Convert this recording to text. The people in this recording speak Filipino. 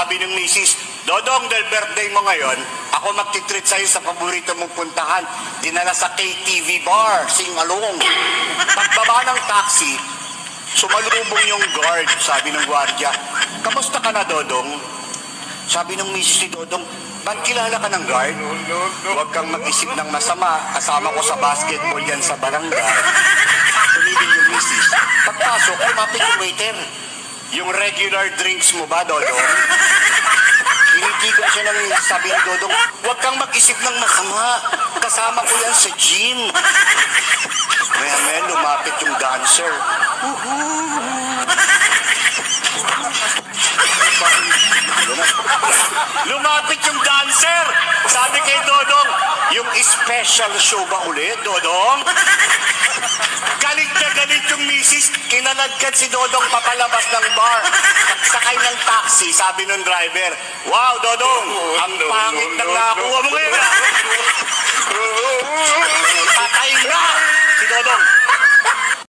sabi ng misis, Dodong, dahil birthday mo ngayon, ako magtitreat sa'yo sa paborito mong puntahan. Dinala sa KTV bar, sing along. Pagbaba ng taxi, sumalubong yung guard, sabi ng gwardiya. Kamusta ka na, Dodong? Sabi ng misis ni Dodong, ba't kilala ka ng guard? Huwag kang mag-isip ng masama. Kasama ko sa basketball yan sa barangay. Tumigil yung misis. Pagpasok, lumapit yung waiter. Yung regular drinks mo ba, Dodong? Tinitigan siya ng sabi ni Dodong, huwag kang mag-isip ng masama. Kasama ko yan sa gym. Maya maya lumapit yung dancer. Lumapit yung dancer. Sabi kay Dodong, yung special show ba ulit, Dodong? Yung misis. Kinalagkat si Dodong papalabas ng bar. Sakay ng taxi, sabi ng driver, Wow, Dodong, ang pangit ng nakuha mo